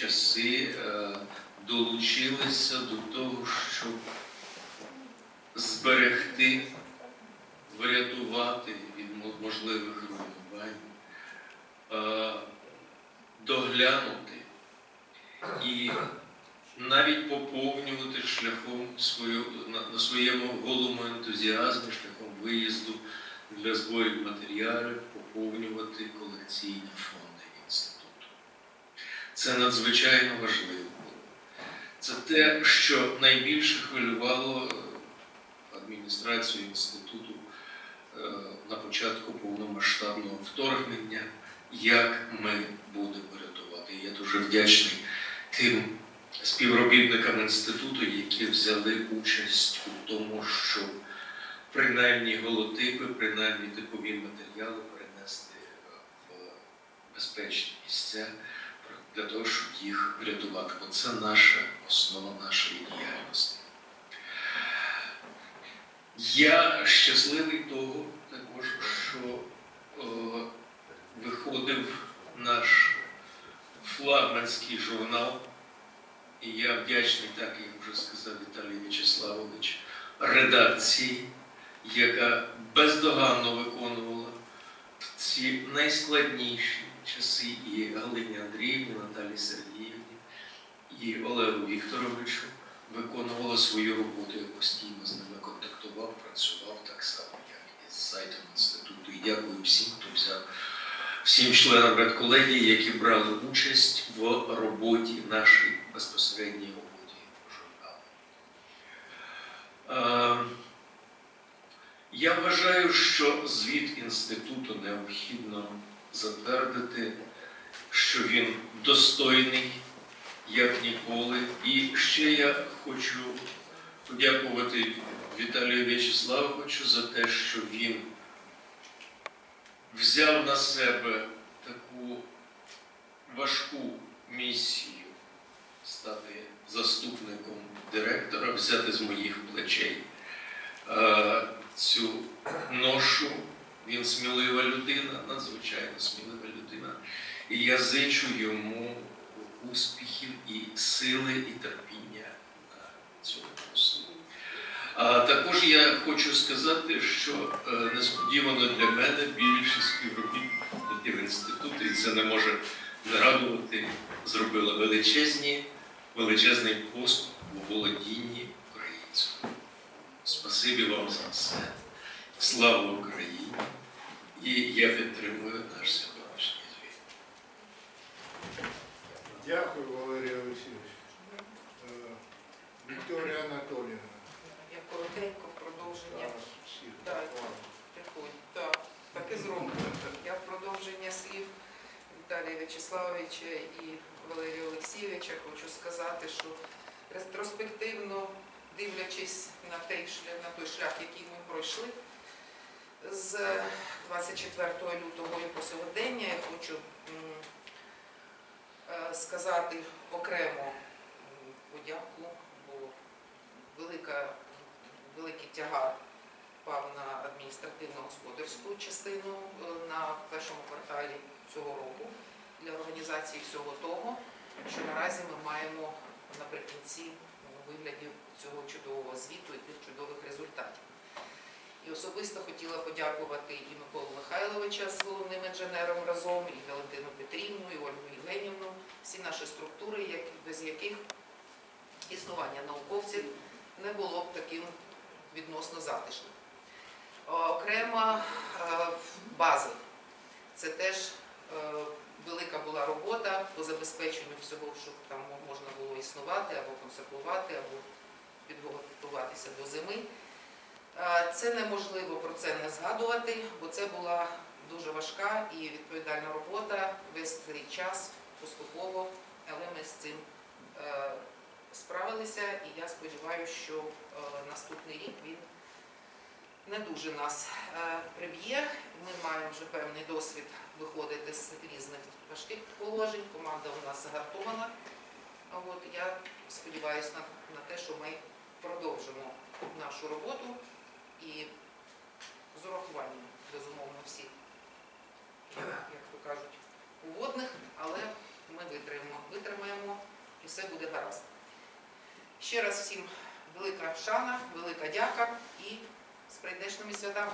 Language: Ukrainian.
часи е, долучилися до того, щоб зберегти, врятувати від можливих руйнувань, е, доглянути і навіть поповнювати шляхом свою, на, своєму голому ентузіазмі, шляхом виїзду для зборів матеріалів, поповнювати колекційні фонди. Це надзвичайно важливо. Це те, що найбільше хвилювало е, адміністрацію інституту е, на початку повномасштабного вторгнення, як ми будемо рятувати. Я дуже вдячний тим співробітникам інституту, які взяли участь у тому, щоб принаймні голотипи, принаймні типові матеріали перенести е, в безпечні місця для того, щоб їх врятувати. Бо це наша основа нашої діяльності. Я щасливий того також, що е, виходив наш флагманський журнал, і я вдячний, так як вже сказав Віталій Вячеславович, редакції, яка бездоганно виконувала ці найскладніші часи і Галині Андріївні, Наталі Сергіївні, і Олегу Вікторовичу виконувала свою роботу. Я постійно з ними контактував, працював так само, як і з сайтом інституту. І дякую всім, хто взяв, всім членам редколегії, які брали участь в роботі нашій безпосередній роботі журналу. Е, Я вважаю, що звіт інституту необхідно затвердити, що він достойний, як ніколи. І ще я хочу подякувати Віталію В'ячеславовичу за те, що він взяв на себе таку важку місію стати заступником директора, взяти з моїх плечей е, цю ношу. Він смілива людина, надзвичайно смілива людина. І я зичу йому успіхів і сили, і терпіння на цьому посту. А також я хочу сказати, що е, несподівано для мене більшість співробітників інституту, і це не може не радувати, зробила величезні, величезний поступ у володінні українською. Спасибі вам за все. Слава Україні! І я підтримую наш сьогоднішній звіт. Дякую, Валерій Олексійович. Е, Вікторія Анатоліївна. Я коротенько в продовження. Так. Так, так і зроблю. Я в продовження слів Віталія В'ячеславовича і Валерія Олексійовича хочу сказати, що ретроспективно дивлячись на той шлях, на той шлях, який ми пройшли з 24 лютого і по сьогодення, я хочу е, сказати окремо подяку, бо велика, великий тягар впав на адміністративно-господарську частину е, на першому кварталі цього року для організації всього того, що наразі ми маємо наприкінці у вигляді цього чудового звіту і тих чудових результатів. Особисто хотіла подякувати і Миколу Михайловича з головним інженером разом, і Валентину Петрівну, і Ольгу Євгенівну, всі наші структури, без яких існування науковців не було б таким відносно затишним. Окрема е, база. Це теж е, велика була робота по забезпеченню всього, щоб там можна було існувати, або консервувати, або підготуватися до зими. Це неможливо про це не згадувати, бо це була дуже важка і відповідальна робота весь цей час поступово, але ми з цим е, справилися, і я сподіваюся, що е, наступний рік він не дуже нас е, приб'є. Ми маємо вже певний досвід виходити з різних важких положень. Команда у нас загартована. От я сподіваюся на, на те, що ми продовжимо нашу роботу і з урахуванням, безумовно, всіх, як то кажуть, уводних, але ми витримаємо. витримаємо, і все буде гаразд. Ще раз всім велика шана, велика дяка і з прийдешними святами.